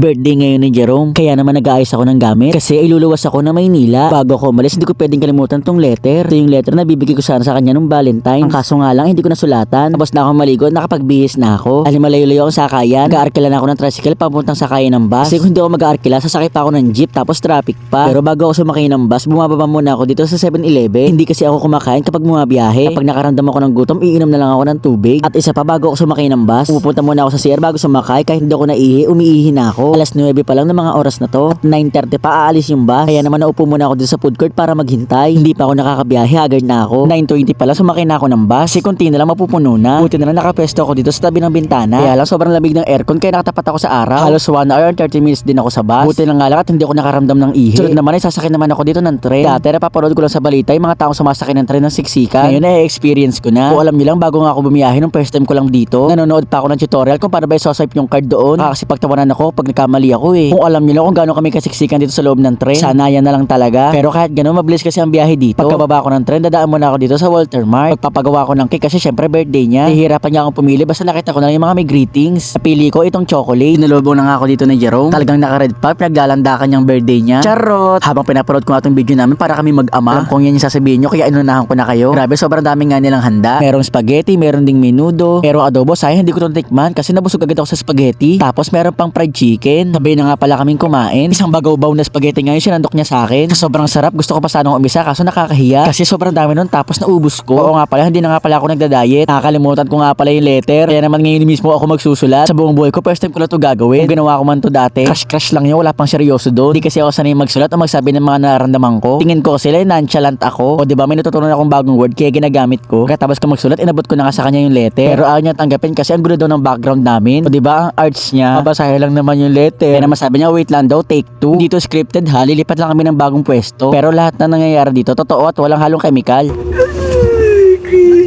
Birthday ngayon ni Jerome, kaya naman nag-aayos ako ng gamit kasi iluluwas ako na Maynila. Bago ako umalis, hindi ko pwedeng kalimutan tong letter. Ito yung letter na bibigay ko sana sa kanya nung Valentine. Ang kaso nga lang, hindi ko nasulatan. Tapos na ako maligo, nakapagbihis na ako. Alam malayo-layo akong sakayan. Nag-aarkila na ako ng tricycle papuntang sakayan ng bus. Kasi kung hindi ako mag-aarkila, sasakay pa ako ng jeep tapos traffic pa. Pero bago ako sumakay ng bus, bumababa muna ako dito sa 7-Eleven. Hindi kasi ako kumakain kapag bumabiyahe. Kapag nakaramdam ako ng gutom, iinom na lang ako ng tubig. At isa pa, bago ako sumakay ng bus, pupunta muna ako sa CR bago sumakay. Kahit hindi ako naihi, umiihi na ako. Alas 9 pa lang ng mga oras na to. At 9.30 pa aalis yung bus. Kaya naman naupo muna ako dito sa food court para maghintay. Hindi pa ako nakakabiyahe, agad na ako. 9.20 pa lang sumakay na ako ng bus. Si konti na lang mapupuno na. Buti na lang nakapwesto ako dito sa tabi ng bintana. Kaya lang sobrang lamig ng aircon kaya nakatapat ako sa araw. Halos 1 hour and 30 minutes din ako sa bus. Buti na nga lang at hindi ako nakaramdam ng ihi. Sunod naman ay sasakay naman ako dito ng tren. Dati napapanood ko lang sa balita yung mga taong sumasakay ng tren ng siksikan. Ngayon ay experience ko na. Kung alam niyo lang bago nga ako bumiyahe nung first time ko lang dito, nanonood pa ako ng tutorial kung paano ba i-swipe yung card doon. Kasi pagtawanan ako pag nagkamali ako eh. Kung alam niyo lang kung gaano kami kasiksikan dito sa loob ng tren, sana yan na lang talaga. Pero kahit gano'n, mabilis kasi ang biyahe dito. Pagkababa ko ng tren, dadaan muna ako dito sa Walter Mart. Magpapagawa ko ng cake kasi syempre birthday niya. Hihirapan niya akong pumili basta nakita ko na lang yung mga may greetings. Napili ko itong chocolate. Sinalubong na nga ako dito ni Jerome. Talagang naka-red pa, pinaglalandakan yung birthday niya. Charot! Habang pinapanood ko nga itong video namin para kami mag-ama. Alam kong yan yung sasabihin nyo kaya inunahan ko na kayo. Grabe, sobrang dami nga nilang handa. Merong spaghetti, meron ding menudo, merong adobo. Sayang hindi ko itong tikman kasi nabusog agad ako sa spaghetti. Tapos meron pang fried chicken. Sabay na nga pala kaming kumain. Isang bagaw-baw na spaghetti ngayon sinandok niya sa akin. Sobrang sarap, gusto ko pa sanang umisa kaso nakakahiya. Kasi sobrang dami nun tapos naubos ko. Oo nga pala, hindi na nga pala ako nagda-diet. Nakakalimutan ko nga pala yung letter. Kaya naman ngayon mismo ako magsusulat. Sa buong buhay ko, first time ko lang to gagawin. Kung ginawa ko man to dati, crush-crush lang yun, wala pang seryoso doon. Hindi kasi ako sanay magsulat o magsabi ng mga nararamdaman ko. Tingin ko sila nonchalant ako. O di ba may natutunan akong bagong word kaya ginagamit ko. Katapos ko magsulat, inabot ko na nga sa kanya yung letter. Pero ayaw niya tanggapin kasi ang gulo daw ng background namin. O di ba ang arts niya, mabasahe lang naman yung letter. Kaya naman sabi niya, wait lang daw, take two. Dito scripted ha, lilipat lang kami ng bagong pwesto. Pero lahat na nangyayari dito, totoo at walang halong chemical.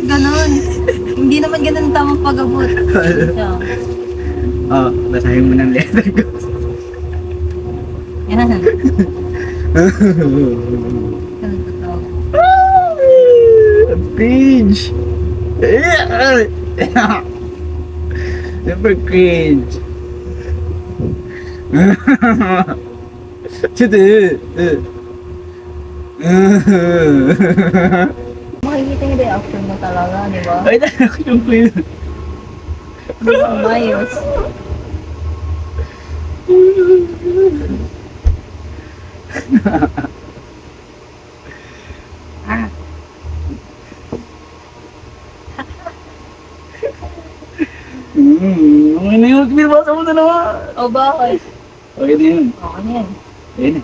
Ganon. Hindi naman ganon tamang pag-abot. Ito. Oh, basahin mo ng letter ko. Yan. Ganun totoo. Cringe! Super cringe. Chito. Makikita yung reaction mo talaga, di ba? Ay, talaga yung cringe. Mayos. Hmm, ang ina yung pinabasa mo na naman. O bakit? Okay na yun. Okay na yan. Ayun na.